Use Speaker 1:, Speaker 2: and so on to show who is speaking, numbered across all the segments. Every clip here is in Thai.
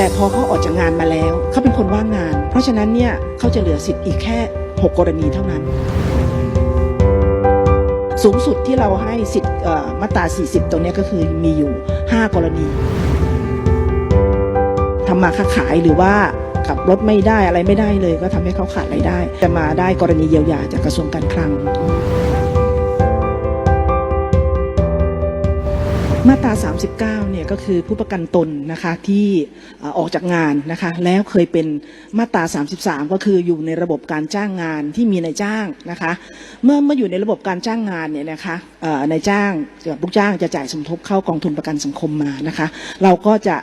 Speaker 1: แต่พอเขาออกจากงานมาแล้วเขาเป็นคนว่างงาน เพราะฉะนั้นเนี่ยเขาจะเหลือสิทธิ์อีกแค่ 6 กรณีเท่านั้น สูงสุดที่เราให้สิทธิ์มาตรา 40 ตรงนี้ก็คือมีอยู่ 5 กรณีทำมาค้าขายหรือว่าขับรถไม่ได้อะไรไม่ได้เลย ก็ทำให้เขาขาดรายได้แต่มาได้กรณีเยียวยาจากกระทรวงการคลัง มาตรา 39 เนี่ยก็คือผู้ประกันตนนะคะที่เอ่อออกจากงานนะคะแล้วเคยเป็นมาตรา 33 ก็คืออยู่ในระบบการจ้างงานที่มีนายจ้างนะคะเมื่อเมื่ออยู่ในระบบการจ้างงานเนี่ยนะคะเอ่อนายจ้างกับลูกจ้างจะจ่ายสมทบเข้ากองทุนประกันสังคมมานะคะเราก็จะ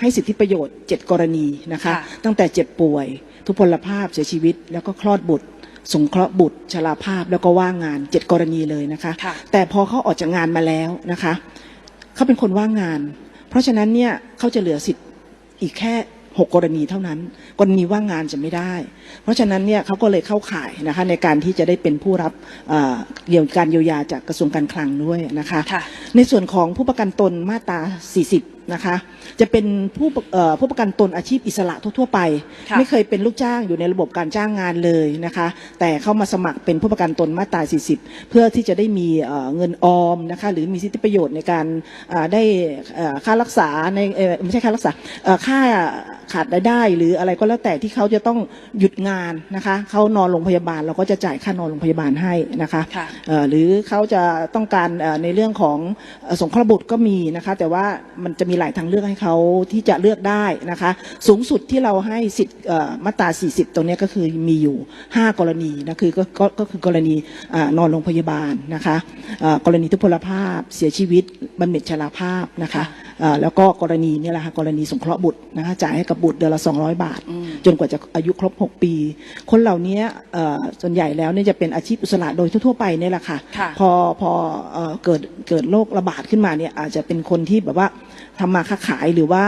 Speaker 1: ให้สิทธิประโยชน์ 7 กรณีนะคะ
Speaker 2: ค่ะ
Speaker 1: ตั้งแต่เจ็บป่วย ทุพพลภาพเสียชีวิต แล้วก็คลอดบุตรสงเคราะห์บุตรชราภาพแล้วก็ว่างงาน 7 กรณีเลยนะคะ
Speaker 2: ค่ะ
Speaker 1: แต่พอเขาออกจากงานมาแล้วนะคะ เขาเป็นคนว่างงาน เพราะฉะนั้นเนี่ยเขาจะเหลือสิทธิ์อีกแค่6กรณีเท่านั้น กรณีว่างงานจะไม่ได้ เพราะฉะนั้นเนี่ยเขาก็เลยเข้าข่ายนะคะในการที่จะได้เป็นผู้รับเอ่อเยียวการเยียวยาจากกระทรวงการคลังด้วยนะคะ
Speaker 2: ค่ะ
Speaker 1: ในส่วนของผู้ประกันตนมาตรา 40 นะคะ จะเป็นผู้ประเอ่อผู้ประกันตนอาชีพอิสระทั่วๆไป
Speaker 2: ค่ะ
Speaker 1: ไม่เคยเป็นลูกจ้างอยู่ในระบบการจ้างงานเลยนะคะ แต่เข้ามาสมัครเป็นผู้ประกันตนมาตรา 40 เพื่อที่จะได้มีเอ่อเงินออมนะคะหรือมีสิทธิประโยชน์ในการอ่าได้เอ่อค่ารักษาในเอ่อไม่ใช่ค่ารักษาเอ่อค่าขาดรายได้ หรืออะไรก็แล้วแต่ที่เขาจะต้องหยุดงานนะคะเขานอนโรงพยาบาลเราก็จะจ่ายค่านอนโรงพยาบาลให้นะคะ
Speaker 2: ค่ะ
Speaker 1: เอ่อหรือเขาจะต้องการเอ่อในเรื่องของเอ่อสงเคราะห์บุตรก็มีนะคะแต่ว่ามันจะมีหลายทางเลือกให้เขาที่จะเลือกได้นะคะ สูงสุดที่เราให้สิทธิ์มาตรา 40 ตรงนี้ก็คือมีอยู่ 5 กรณีนะคือก็ก็ก็คือกรณีอนอนโรงพยาบาลนะคะกรณีทุพพลภาพเสียชีวิตบำเหน็จชราภาพนะคะแล้วก็กรณีเนี่ยแหละค่ะกรณีสงเคราะห์บุตรนะคะจ่ายให้กับบุตรเดือนละ 200 บาท
Speaker 2: อืม
Speaker 1: จนกว่าจะอายุครบ 6 ปี คนเหล่านี้เอ่อส่วนใหญ่แล้วเนี่ยจะเป็นอาชีพอิสระโดยทั่วๆไปเนี่ยแหละค่ะ
Speaker 2: ค่ะ
Speaker 1: พอพอเอ่อเกิดเกิดโรคระบาดขึ้นมาเนี่ยอาจจะเป็นคนที่แบบว่าทำมาค้าขายหรือว่า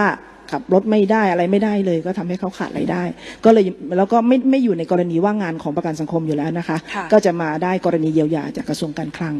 Speaker 1: ขับรถไม่ได้อะไรไม่ได้เลย ก็ทำให้เขาขาดรายได้ ก็เลยแล้วก็ไม่ไม่อยู่ในกรณีว่างงานของประกันสังคมอยู่แล้วนะคะ
Speaker 2: ค่ะ
Speaker 1: ก็จะมาได้กรณีเยียวยาจากกระทรวงการคลัง